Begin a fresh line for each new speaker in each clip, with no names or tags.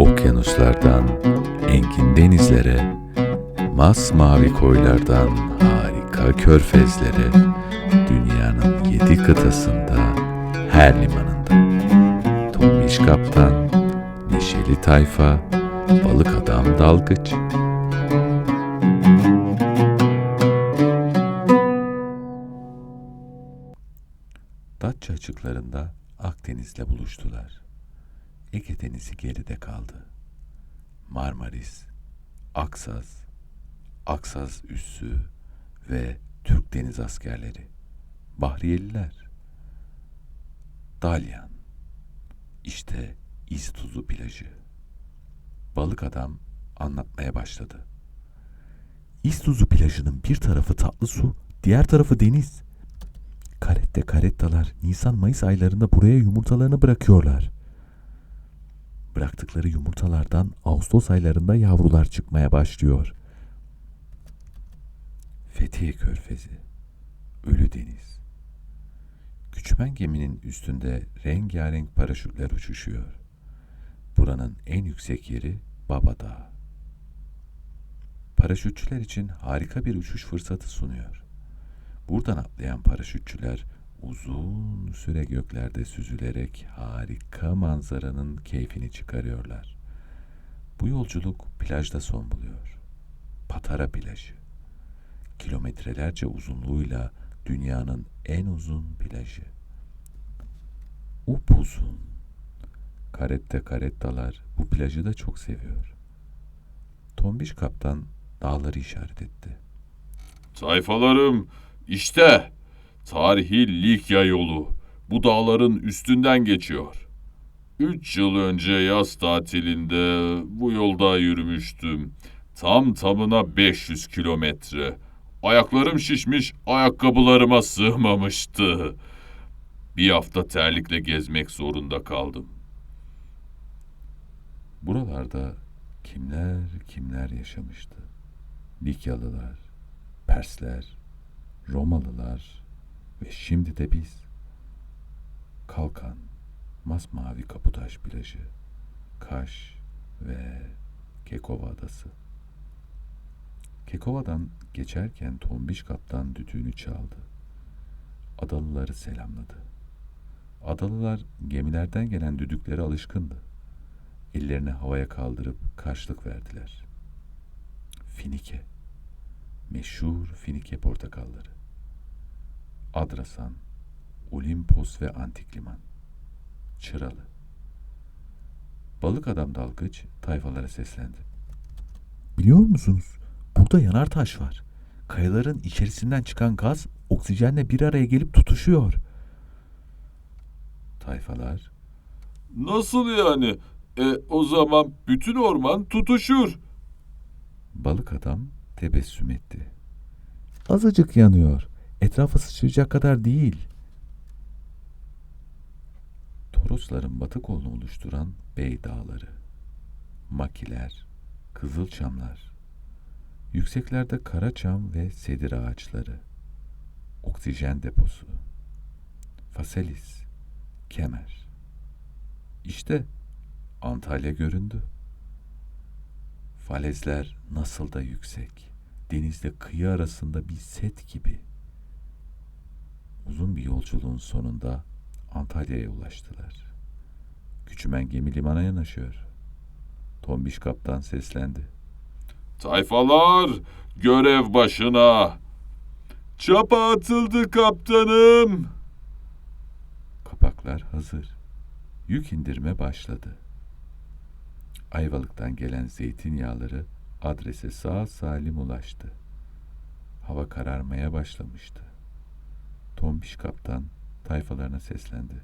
Okyanuslardan engin denizlere, masmavi koylardan harika körfezlere, dünyanın yedi kıtasında, her limanında. Tombiş kaptan, neşeli tayfa, balık adam dalgıç. Datça açıklarında Akdeniz'le buluştular. Ege Denizi geride kaldı. Marmaris, Aksaz, Aksaz üssü ve Türk deniz askerleri, Bahriyeliler, Dalyan, işte İztuzu plajı. Balık adam anlatmaya başladı. İztuzu plajının bir tarafı tatlı su, diğer tarafı deniz. Karette karettalar Nisan-Mayıs aylarında buraya yumurtalarını bırakıyorlar. Bıraktıkları yumurtalardan Ağustos aylarında yavrular çıkmaya başlıyor. Fethiye Körfezi, Ölü Deniz. Küçümen geminin üstünde rengarenk paraşütler uçuşuyor. Buranın en yüksek yeri Baba Dağı. Paraşütçüler için harika bir uçuş fırsatı sunuyor. Buradan atlayan paraşütçüler uzun süre göklerde süzülerek harika manzaranın keyfini çıkarıyorlar. Bu yolculuk plajda son buluyor. Patara plajı. Kilometrelerce uzunluğuyla dünyanın en uzun plajı. Upuzun. Karette karettalar bu plajı da çok seviyor. Tombiş kaptan dağları işaret etti.
Sayfalarım işte tarihi Likya yolu bu dağların üstünden geçiyor. Üç yıl önce yaz tatilinde bu yolda yürümüştüm. Tam tamına 500 kilometre. Ayaklarım şişmiş, ayakkabılarıma sığmamıştı. Bir hafta terlikle gezmek zorunda kaldım.
Buralarda kimler kimler yaşamıştı? Likyalılar, Persler, Romalılar ve şimdi de biz. Kalkan, masmavi Kaputaş plajı, Kaş ve Kekova adası. Kekova'dan geçerken Tombiş kaptan düdüğünü çaldı. Adalıları selamladı. Adalılar gemilerden gelen düdüklere alışkındı. Ellerini havaya kaldırıp karşılık verdiler. Finike. Meşhur Finike portakalları. Adrasan, Olimpos ve Antik Liman. Çıralı. Balık adam dalgıç tayfalara seslendi. Biliyor musunuz? Burada yanar taş var. Kayaların içerisinden çıkan gaz oksijenle bir araya gelip tutuşuyor. Tayfalar
Nasıl yani? E o zaman bütün orman tutuşur.
Balık adam tebessüm etti. Azıcık yanıyor. Etrafa sıçrayacak kadar değil. Torosların batı kolunu oluşturan Bey Dağları. Makiler, Kızılçamlar. Yükseklerde Karaçam ve sedir ağaçları. Oksijen deposu. Faselis, Kemer. İşte Antalya göründü. Falezler nasıl da yüksek. Denizle kıyı arasında bir set gibi. Uzun bir yolculuğun sonunda Antalya'ya ulaştılar. Küçümen gemi limana yanaşıyor. Tombiş kaptan seslendi.
Tayfalar görev başına. Çapa atıldı kaptanım.
Kapaklar hazır. Yük indirme başladı. Ayvalık'tan gelen zeytinyağları adrese sağ salim ulaştı. Hava kararmaya başlamıştı. Tombiş kaptan tayfalarına seslendi.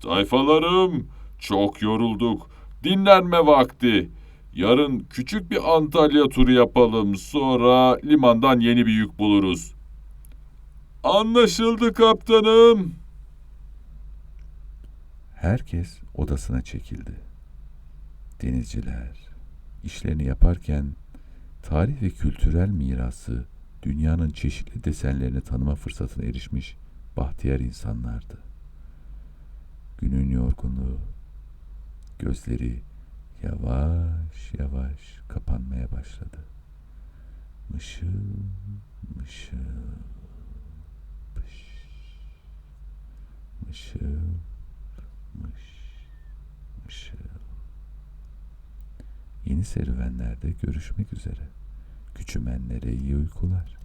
Tayfalarım çok yorulduk. Dinlenme vakti. Yarın küçük bir Antalya turu yapalım. Sonra limandan yeni bir yük buluruz. Anlaşıldı kaptanım.
Herkes odasına çekildi. Denizciler işlerini yaparken tarih ve kültürel mirası dünyanın çeşitli desenlerini tanıma fırsatına erişmiş bahtiyar insanlardı. Günün yorgunluğu, gözleri yavaş yavaş kapanmaya başladı. Mışıl mışıl pış, mışıl mış mışıl. Yeni serüvenlerde görüşmek üzere. Küçümenlere iyi uykular.